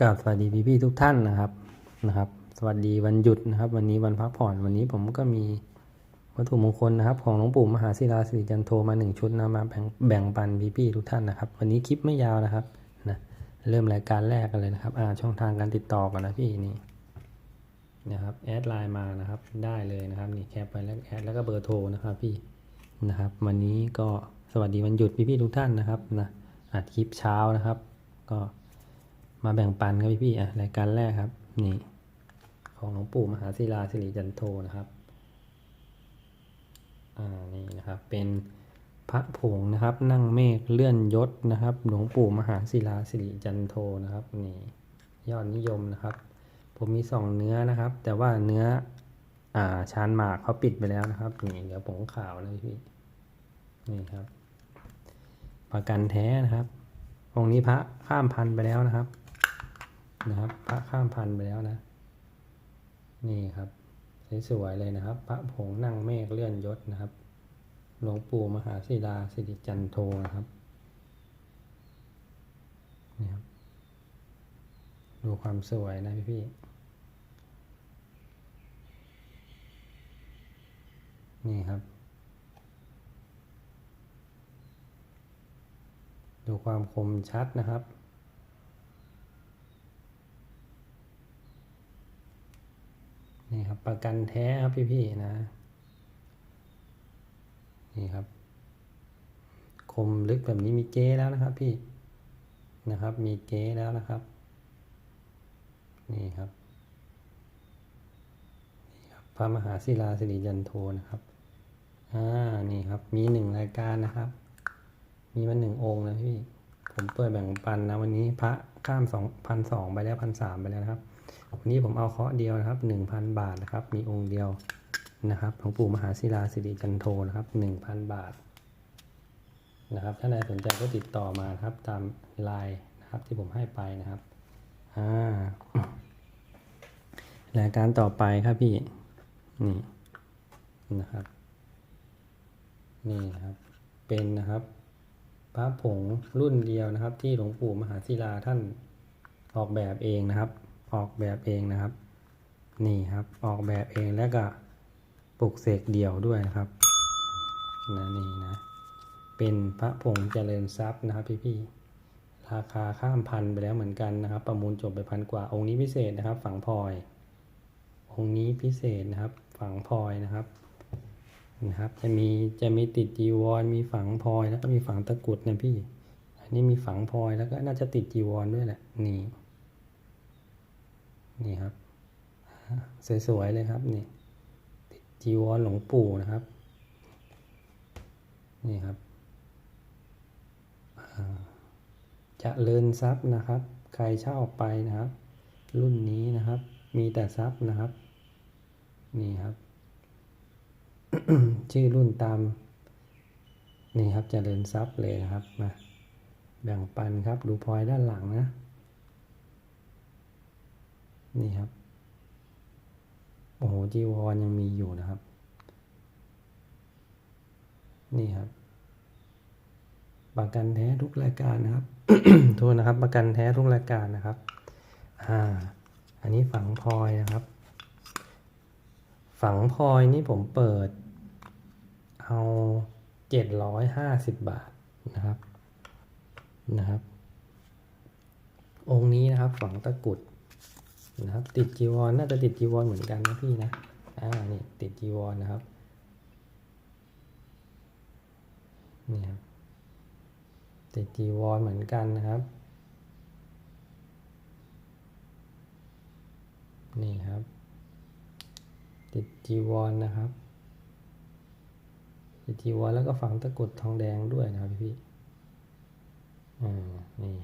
กราบสวัสดีพี่พี่ทุกท่านนะครับนะครับ สวัสดีวันหยุดนะครับ วันนี้วันพักผ่อนวันนี้ผมก็มีวัตถุมงคลนะครับ ของหลวงปู่มหาศิลาสิริจันโทมาหนึ่งชุดนะมาแบ่งแบ่งปันพี่พี่ทุกท่านนะครับ วันนี้คลิปไม่ยาวนะครับนะเริ่มรายการแรกกันเลยนะครับอ่าช่องทางการติดต่อกันนะพี่นี่นะครับแอดไลน์มานะครับได้เลยนะครับนี่แคปไปแล้วแอดแล้วก็เบอร์โทรนะครับพี่นะครับ วันนี้ก็สวัสดีวันหยุดพี่พี่ทุกท่านนะครับนะอัดคลิปเช้านะครับ ก็ มาแบ่งปันครับพี่พี่ๆอะรายการแรกครับ นี่ ของหลวงปู่มหาศิลาสิริจันโทนะครับ อ่านี่นะครับ เป็นพระผงนะครับ นั่งเมฆเลื่อนยศนะครับ หลวงปู่มหาศิลาสิริจันโทนะครับนี่ยอดนิยมนะครับ ผมมีสองเนื้อนะครับ แต่ว่าเนื้ออ่าชานหมากเขาปิดไปแล้วนะครับนี่เดี๋ยวผงขาวนะพี่นี่ครับ ประกันแท้นะครับองค์นี้พระข้ามพันไปแล้วนะครับ นะครับ พระข้ามพันไปแล้วนะ นี่ครับสวยๆเลยนะครับ พระผงนั่งเมฆเลื่อนยศนะครับ หลวงปู่มหาศิลาสิริจันโทนะครับนี่ครับ ดูความสวยนะพี่พี่นี่ครับ ดูความคมชัดนะครับ นี่ครับ ประกันแท้ครับพี่ๆนะ นี่ครับ คมลึกแบบนี้มีเก๊แล้วนะครับพี่นะครับ มีเก๊แล้วนะครับนี่ครับ นี่ครับพระมหาศิลาสิริจันโทนะครับ อ่า นี่ครับ มีหนึ่งรายการนะครับ มีมาหนึ่งองค์นะพี่ ผมเปิดแบ่งปันนะวันนี้พระข้ามสองพันสองไปแล้วพันสามไปแล้วนะครับ วันนี้ผมเอาเคาะเดียวนะครับหนึ่งพันบาทนะครับ มีองค์เดียวนะครับหลวงปู่มหาศิลาสิริจันโทนะครับหนึ่งพันบาทนะครับ ถ้าใครสนใจก็ติดต่อมาครับตามไลน์นะครับที่ผมให้ไปนะครับอ่ารายการต่อไปครับพี่นี่นะครับ นี่นะครับ เป็นนะครับพระผงรุ่นเดียวนะครับ ที่หลวงปู่มหาศิลาท่านออกแบบเองนะครับ ออกแบบเองนะครับ นี่ครับออกแบบเองแล้วก็ปลุกเสกเดี่ยวด้วยนะครับนะนี่นะเป็นพระผงเจริญทรัพย์นะครับพี่ๆราคาข้ามพันไปแล้วเหมือนกันนะครับ ประมูลจบไปพันกว่าองค์นี้พิเศษนะครับ ฝังพลอย องค์นี้พิเศษนะครับ ฝังพลอยนะครับนะครับ จะมีจะมีติดจีวร มีฝังพลอยแล้วก็มีฝังตะกรุดนะพี่ อันนี้มีฝังพลอยแล้วก็น่าจะติดจีวรด้วยแหละนี่ นี่ครับ สวยๆเลยครับนี่ติดจีวรหลวงปู่นะครับ นี่ครับจะเลินทรัพย์นะครับ ใครเช่าไปนะครับ รุ่นนี้นะครับ มีแต่ทรัพย์นะครับ นี่ครับ ชื่อรุ่นตาม นี่ครับจะเจริญทรัพย์เลยนะครับมาแบ่งปันครับ ดูพลอยด้านหลังนะ นี่ครับ โอ้โหจีวรยังมีอยู่นะครับ นี่ครับ ประกันแท้ทุกรายการนะครับโทษนะครับ ประกันแท้ทุกรายการนะครับ อ่า อันนี้ฝังพลอยนะครับ ฝังพลอยนี่ผมเปิด เอาเจ็ดร้อยห้าสิบบาทนะครับ นะครับ องค์นี้นะครับ ฝังตะกุด นะครับ ติดจีวรน่าจะติดจีวรเหมือนกันนะพี่นะอ่านี่ติดจีวรนะครับนี่ครับติดจีวรเหมือนกันนะครับนี่ครับ ติดจีวรนะครับ ติดจีวรแล้วก็ฝังตะกุดทองแดงด้วยนะครับพี่อ่านี่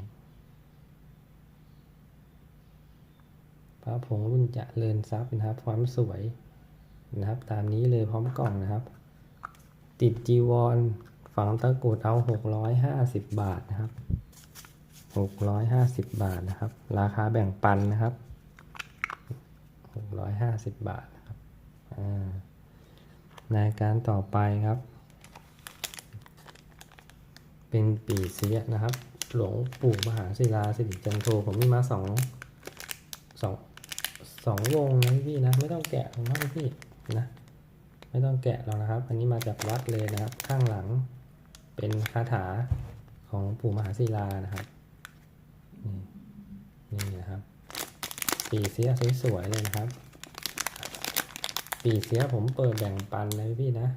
พระผงรุ่นจะเลินทรัพย์นะครับ ความสวยนะครับ ตามนี้เลยพร้อมกล่องนะครับ ติดจีวรฝังตะกรุดเอาหกร้อยห้าสิบบาทนะครับหกร้อยห้าสิบบาทนะครับ ราคาแบ่งปันนะครับหกร้อยห้าสิบบาทนะครับอ่ายการต่อไปครับ เป็นปีเสียนะครับ หลวงปู่มหาศิลาสิริจันโทผมมีมาสองสอง สองวงนะพี่นะไม่ต้องแกะหรอกนะพี่นะไม่ต้องแกะหรอกนะครับ อันนี้มาจากวัดเลยนะครับ ข้างหลังเป็นคาถาของปู่มหาศิลานะครับนี่นี่นะครับ ปีเสียสวยๆเลยนะครับ ปีเสียผมเปิดแบ่งปันนะพี่นะ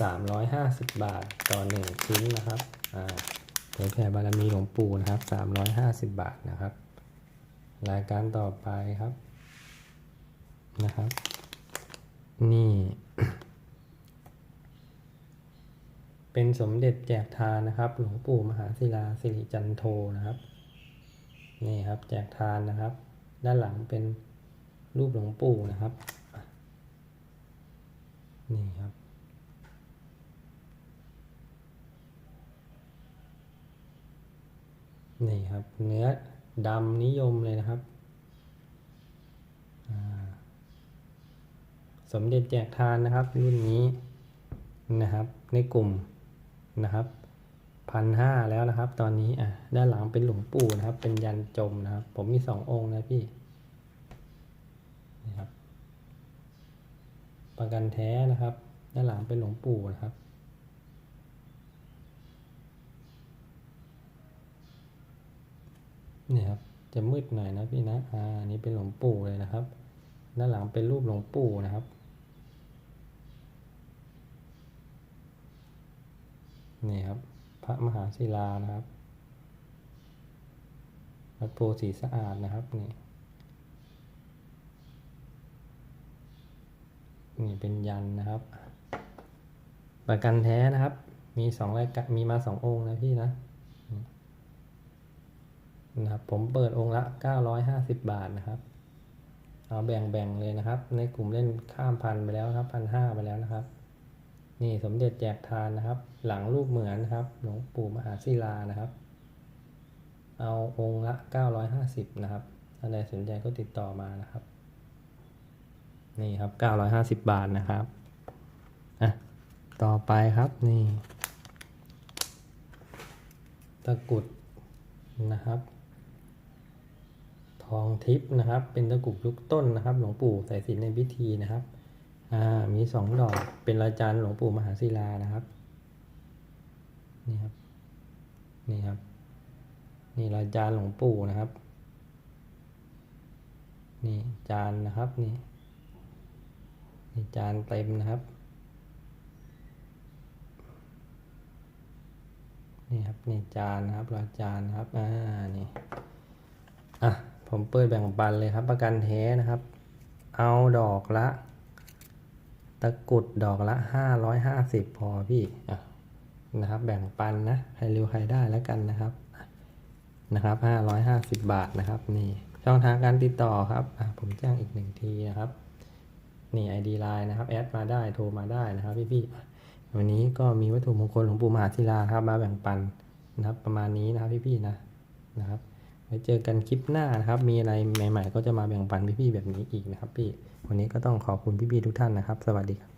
สามร้อยห้าสิบบาทต่อหนึ่งชิ้นนะครับอ่าเผยแผ่บารมีหลวงปู่นะครับสามร้อยห้าสิบบาทนะครับ รายการต่อไปครับนะครับ นี่ เป็นสมเด็จแจกทานนะครับหลวงปู่มหาศิลาสิริจันโทนะครับนี่ครับแจกทานนะครับ ด้านหลังเป็นรูปหลวงปู่นะครับนี่ครับนี่ครับเนื้อ ดำนิยมเลยนะครับ สมเด็จแจกทานนะครับรุ่นนี้นะครับ ในกลุ่มนะครับพันห้าแล้วนะครับ ตอนนี้อะด้านหลังเป็นหลวงปู่นะครับ เป็นยันจมนะครับ ผมมีสององค์นะพี่นี่ครับ ประกันแท้นะครับ ด้านหลังเป็นหลวงปู่นะครับ เนี่ยครับจะมืดหน่อยนะพี่นะอ่าอันนี้เป็นหลวงปู่เลยนะครับ ด้านหลังเป็นรูปหลวงปู่นะครับ นี่ครับ พระมหาศิลานะครับวัดโพธิ์ศรีสะอาดนะครับนี่นี่เป็นยันนะครับ ประกันแท้นะครับ มีสองรายการมีมาสององค์นะพี่นะ นะครับผมเปิดองค์ละ 950 บาทนะครับเอาแบ่งๆเลยนะครับ ในกลุ่มเล่นข้ามพันไปแล้วครับพันห้าไปแล้วนะครับ นี่สมเด็จแจกทานนะครับ หลังรูปเหมือนนะครับหลวงปู่มหาศิลานะครับ เอาองค์ละ 950 นะครับถ้าใครสนใจก็ติดต่อมานะครับ นี่ครับ 950 บาทนะครับอะต่อไปครับนี่ ตะกุดนะครับ องทิพย์นะครับ เป็นตะกรุดยุคต้นนะครับ หลวงปู่ใส่สินในพิธีนะครับ อ่า มีสองดอก เป็นราจานหลวงปู่มหาศิลานะครับ นี่ครับ นี่ครับ นี่ราจานหลวงปู่นะครับ นี่จานนะครับ นี่ นี่จานเต็มนะครับ นี่ครับ นี่จานนะครับราจานนะครับ อ่า นี่ อะ ผมเปิดแบ่งปันเลยครับ ประกันแท้นะครับ เอาดอกละ ตะกรุดดอกละห้าร้อยห้าสิบพอพี่นะครับ แบ่งปันนะ ใครเร็วใครได้แล้วกันนะครับนะครับห้าร้อยห้าสิบบาทนะครับนี่ช่องทางการติดต่อครับผมแจ้งอีกหนึ่งทีนะครับนี่ ID Line นะครับแอดมาได้โทรมาได้นะครับพี่พี่ๆวันนี้ก็มีวัตถุมงคลหลวงปู่มหาศิลาครับมาแบ่งปันนะครับประมาณนี้นะครับพี่พี่ๆนะนะครับ ไว้เจอกันคลิปหน้านะครับ มีอะไรใหม่ ๆ ก็จะมาแบ่งปันพี่ๆแบบนี้อีกนะครับพี่ วันนี้ก็ต้องขอบคุณพี่ๆทุกท่านนะครับ สวัสดีครับ